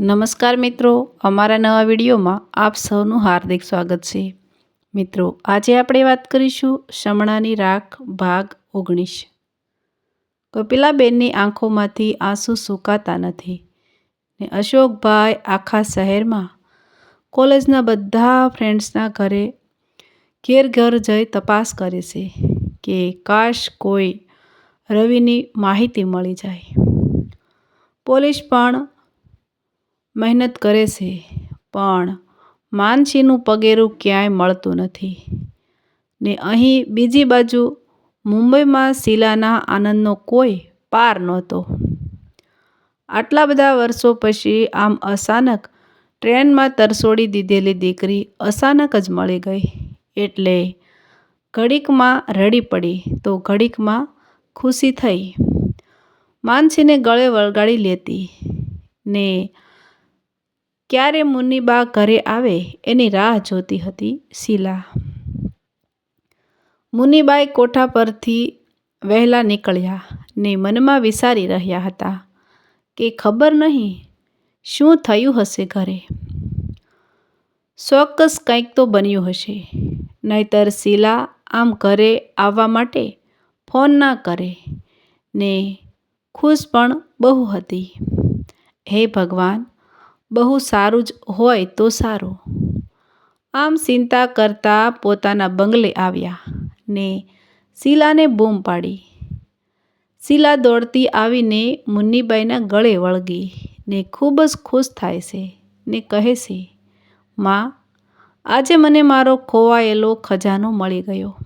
નમસ્કાર મિત્રો, અમારા નવા વિડીયોમાં આપ સૌનું હાર્દિક સ્વાગત છે. મિત્રો, આજે આપણે વાત કરીશું શમણાની રાખ, ભાગ ઓગણીસ. કપિલાબેનની આંખોમાંથી આંસુ સુકાતા નથી ને અશોકભાઈ આખા શહેરમાં કોલેજના બધા ફ્રેન્ડ્સના ઘરે ઘેર ઘર જઈ તપાસ કરે છે કે કાશ કોઈ રવિની માહિતી મળી જાય. પોલીસ પણ મહેનત કરે છે, પણ માનસીનું પગેરું ક્યાંય મળતું નથી. ને અહીં બીજી બાજુ મુંબઈમાં શીલાના આનંદનો કોઈ પાર નહોતો. આટલા બધા વર્ષો પછી આમ અચાનક ટ્રેનમાં તરસોડી દીધેલી દીકરી અચાનક જ મળી ગઈ. એટલે ઘડીકમાં રડી પડી તો ઘડીકમાં ખુશી થઈ. માનસીને ગળે વળગાડી લેતી ને ક્યારે મુન્નીબા ઘરે આવે એની રાહ જોતી હતી શીલા. મુનિબાઈ કોઠા પરથી વહેલા નીકળ્યા ને મનમાં વિચારી રહ્યા હતા કે ખબર નહીં શું થયું હશે ઘરે. ચોક્કસ કંઈક તો બન્યું હશે, નહીતર શીલા આમ ઘરે આવવા માટે ફોન ના કરે ને ખુશ પણ બહુ હતી. હે ભગવાન બહુ સારું જ હોય તો સારું. આમ ચિંતા કરતાં પોતાના બંગલે આવ્યા ને શીલાને બૂમ પાડી. શીલા દોડતી આવીને મુન્નીબાઈના ગળે વળગી ને ખૂબ જ ખુશ થાય છે ને કહે છે, માં, આજે મને મારો ખોવાયેલો ખજાનો મળી ગયો.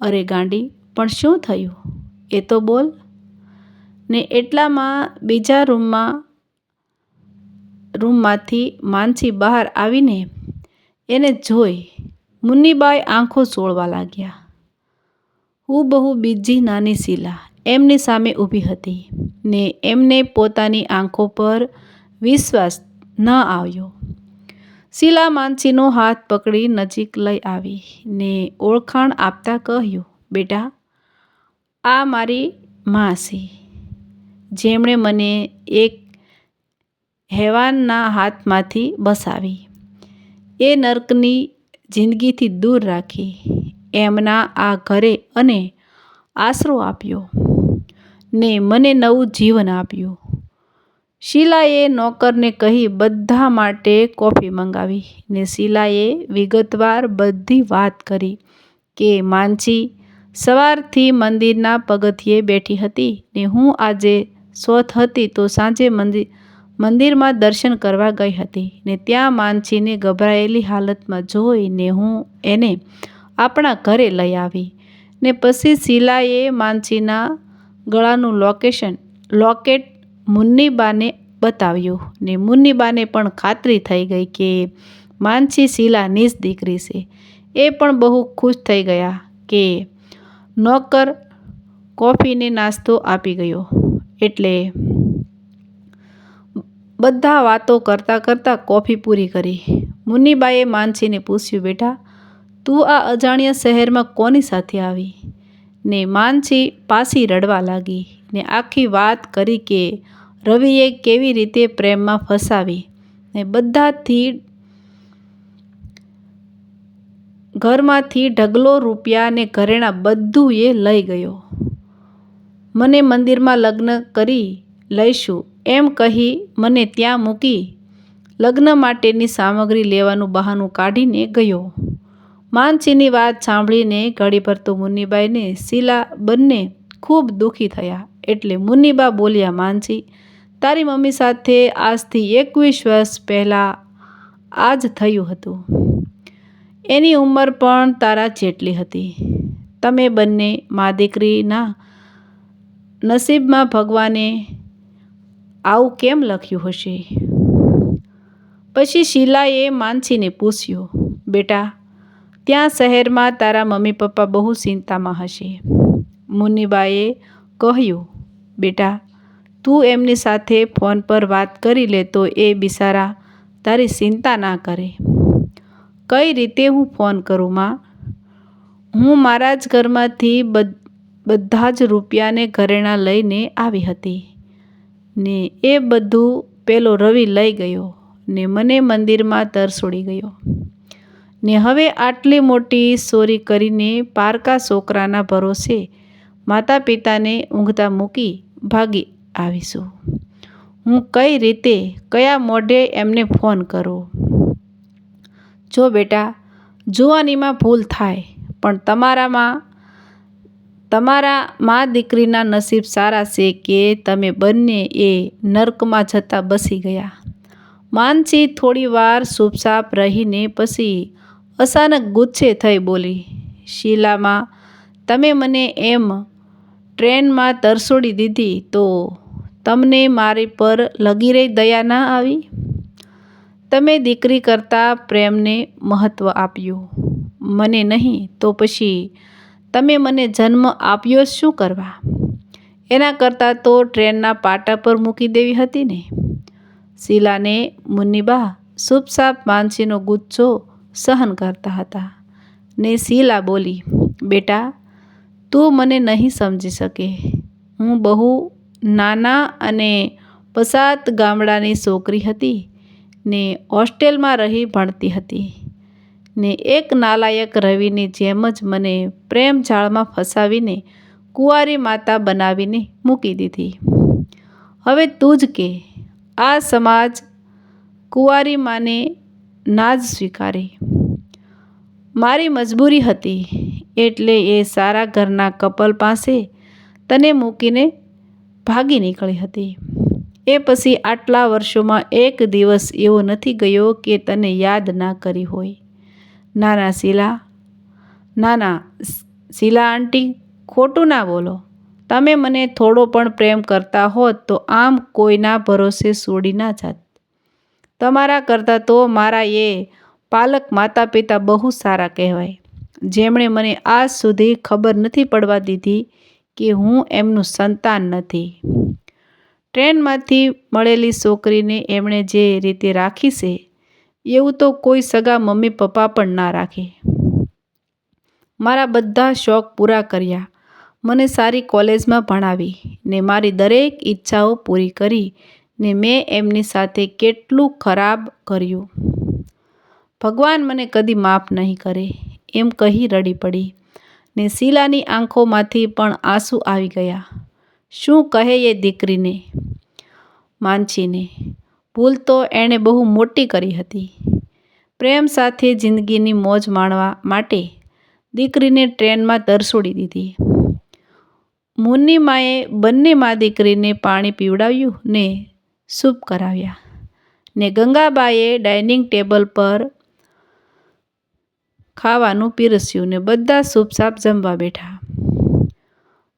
અરે ગાંડી, પણ શું થયું? એ તો બોલ. ને એટલામાં બીજા રૂમમાં રૂમમાંથી માનસી બહાર આવીને એને જોઈ મુન્નીબાઈ આંખો ચોળવા લાગ્યા. હું બહુ બીજી નાની શીલા એમની સામે ઊભી હતી ને એમને પોતાની આંખો પર વિશ્વાસ ન આવ્યો. શીલા માનસીનો હાથ પકડી નજીક લઈ આવી ને ઓળખાણ આપતા કહ્યું, બેટા, આ મારી મા છે જેમણે મને એક હેવાનના હાથમાંથી બસાવી. એ નર્કની જિંદગીથી દૂર રાખી. એમના આ ઘરે અને આશરો આપ્યો ને મને નવું જીવન આપ્યું. શીલાએ નોકરને કહી બધા માટે કોફી મંગાવી ને શીલાએ વિગતવાર બધી વાત કરી કે માનસી સવારથી મંદિરના પગથિયે બેઠી હતી ને હું આજે સ્વથ હતી તો સાંજે મંદિર મંદિરમાં દર્શન કરવા ગઈ હતી ને ત્યાં માનસીને ગભરાયેલી હાલતમાં જોઈને હું એને આપણા ઘરે લઈ આવી ને પછી શીલાએ માનસીના ગળાનું લોકેશન લોકેટ મુન્નીબાને બતાવ્યું ને મુન્નીબાને પણ ખાતરી થઈ ગઈ કે માનસી શીલાની નિજ દીકરી છે. એ પણ બહુ ખુશ થઈ ગયા કે નોકર કોફીને નાસ્તો આપી ગયો. એટલે બધા વાતો કરતાં કરતાં કોફી પૂરી કરી. મુન્નીબાઈએ માનસીને પૂછ્યું, બેટા, તું આ અજાણ્યા શહેરમાં કોની સાથે આવી? ને માનસી પાછી રડવા લાગી ને આખી વાત કરી કે રવિએ કેવી રીતે પ્રેમમાં ફસાવી ને બધાથી ઘરમાંથી ઢગલો રૂપિયા ને ઘરેણાં બધું એ લઈ ગયો. મને મંદિરમાં લગ્ન કરી લઈશું. એમ કહી મને ત્યાં મૂકી લગ્ન માટેની સામગ્રી લેવાનું બહાનું કાઢીને ગયો. માનસીની વાત સાંભળીને ઘડીભર તો મુન્નીબાઈને શીલા બંને ખૂબ દુઃખી થયા. એટલે મુન્નીબા બોલ્યા, માનસી, તારી મમ્મી સાથે આજથી એકવીસ વર્ષ પહેલાં આ જ થયું હતું. એની ઉંમર પણ તારા જેટલી હતી. તમે બંને મા દીકરીના નસીબમાં ભગવાને આવું કેમ લખ્યું હશે? પછી શીલાએ માનસીને પૂછ્યું, બેટા, ત્યાં શહેરમાં તારા મમ્મી પપ્પા બહુ ચિંતામાં હશે. મુનિબાએ કહ્યું, બેટા, તું એમની સાથે ફોન પર વાત કરી લે તો એ બિચારા તારી ચિંતા ના કરે. કઈ રીતે હું ફોન કરું, માં? હું મારા જ ઘરમાંથી બધા જ રૂપિયાને ઘરેણાં લઈને આવી હતી. ને એ બધું પેલો રવિ લઈ ગયો ને મને મંદિરમાં તરસોડી ગયો. ને હવે આટલી મોટી ચોરી કરીને પારકા છોકરાના ભરોસે માતા પિતાને ઊંઘતા મૂકી ભાગી આવીશું. હું કઈ રીતે, કયા મોઢે એમને ફોન કરું? જો બેટા, જુવાનીમાં ભૂલ થાય, પણ તમારામાં તમારા મા દીકરીના નસીબ સારા છે કે તમે બંને એ નર્કમાં જતા બસી ગયા. માનસી થોડીવાર ચૂપચાપ રહીને પછી અચાનક ગુચ્છે થઈ બોલી, શીલામાં, તમે મને એમ ટ્રેનમાં તરસોડી દીધી તો તમને મારી પર લગી રહી દયા ના આવી? તમે દીકરી કરતાં પ્રેમને મહત્ત્વ આપ્યું. મને નહીં તો પછી તમે મને જન્મ આપ્યો શું કરવા? એના કરતાં તો ટ્રેનના પાટા પર મૂકી દેવી હતી ને. શીલાને મુન્નીબા સુપસાપ માનસીનો ગુચ્છો સહન કરતા હતા ને શીલા બોલી, બેટા, તું મને નહીં સમજી શકે. હું બહુ નાના અને પસાત ગામડાની છોકરી હતી ને હોસ્ટેલમાં રહી ભણતી હતી. ને એક નાલાયક રવિની જેમ જ મને પ્રેમ જાળમાં ફસાવીને કુંવારી માતા બનાવીને મૂકી દીધી. હવે તું જ કે, આ સમાજ કુંવારી માને ના જ સ્વીકારે. મારી મજબૂરી હતી એટલે એ સારા ઘરના કપલ પાસે તને મૂકીને ભાગી નીકળી હતી. એ પછી આટલા વર્ષોમાં એક દિવસ એવો નથી ગયો કે તને યાદ ના કરી હોય. નાના શીલા. નાના શીલા આંટી, ખોટું ના બોલો. તમે મને થોડો પણ પ્રેમ કરતા હોત તો આમ કોઈના ભરોસે છોડી ના જાત. તમારા કરતાં તો મારા એ પાલક માતા પિતા બહુ સારા કહેવાય. જેમણે મને આજ સુધી ખબર નથી પડવા દીધી કે હું એમનું સંતાન નથી. ટ્રેનમાંથી મળેલી છોકરીને એમણે જે રીતે રાખી છે એવું તો કોઈ સગા મમ્મી પપ્પા પણ ના રાખે. મારા બધા શોખ પૂરા કર્યા. મને સારી કોલેજમાં ભણાવી, ને મારી દરેક ઈચ્છાઓ પૂરી કરી, ને મેં એમની સાથે કેટલું ખરાબ કર્યું. ભગવાન મને કદી માફ નહીં કરે, એમ કહી રડી પડી, ને શીલાની આંખોમાંથી પણ આંસુ આવી ગયા. શું કહે એ દીકરીને? માનસીને. ભૂલ તો એણે બહુ મોટી કરી હતી. પ્રેમ સાથે જિંદગીની મોજ માણવા માટે દીકરીને ટ્રેનમાં તરસોડી દીધી. મુન્નીમાએ બંને મા દીકરીને પાણી પીવડાવ્યું ને સૂપ કરાવ્યા ને ગંગાબાએ ડાઇનિંગ ટેબલ પર ખાવાનું પીરસ્યું ને બધા સૂપસાપ જમવા બેઠા.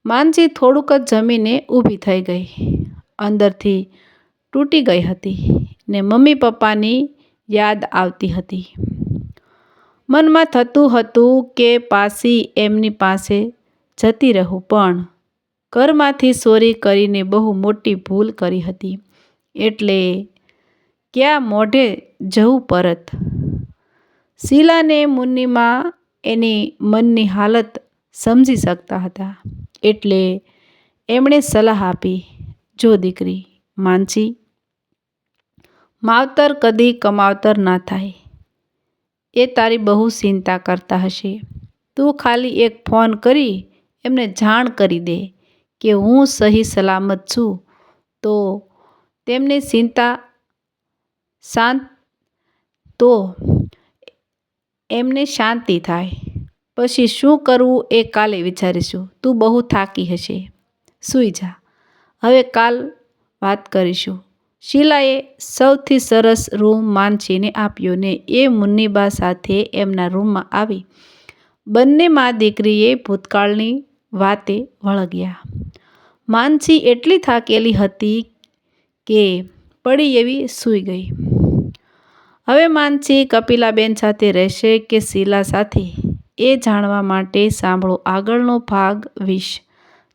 માનજી થોડુંક જ જમીને ઊભી થઈ ગઈ. અંદરથી તૂટી ગઈ હતી ને મમ્મી પપ્પાની યાદ આવતી હતી. મનમાં થતું હતું કે પાસી એમની પાસે જતી રહું, પણ ઘરમાંથી ચોરી કરીને બહુ મોટી ભૂલ કરી હતી. એટલે ક્યાં મોઢે જવું પરત? શીલાને મુન્નીમાં એની મનની હાલત સમજી શકતા હતા. એટલે એમણે સલાહ આપી, જો દીકરી, માનસી માવતર કદી કમાવતર ના થાય. એ તારી બહુ ચિંતા કરતા હશે. તું ખાલી એક ફોન કરી, એમને જાણ કરી દે કે હું સહી સલામત છું. તો તેમને ચિંતા શાંત, તો એમને શાંતિ થાય. પછી શું કરવું એ કાલે વિચારીશું. તું બહુ થાકી હશે. સૂઈ જા. હવે કાલ વાત કરીશું. શીલાએ સૌથી સરસ રૂમ માનસીને આપ્યો ને એ મુન્નીબા સાથે એમના રૂમમાં આવી. બંને મા દીકરીએ ભૂતકાળની વાતે વળગ્યા. માનસી એટલી થાકેલી હતી કે પડી એવી સૂઈ ગઈ. હવે માનસી કપિલાબેન સાથે રહેશે કે શીલા સાથે? એ જાણવા માટે સાંભળો આગળનો ભાગ વીસ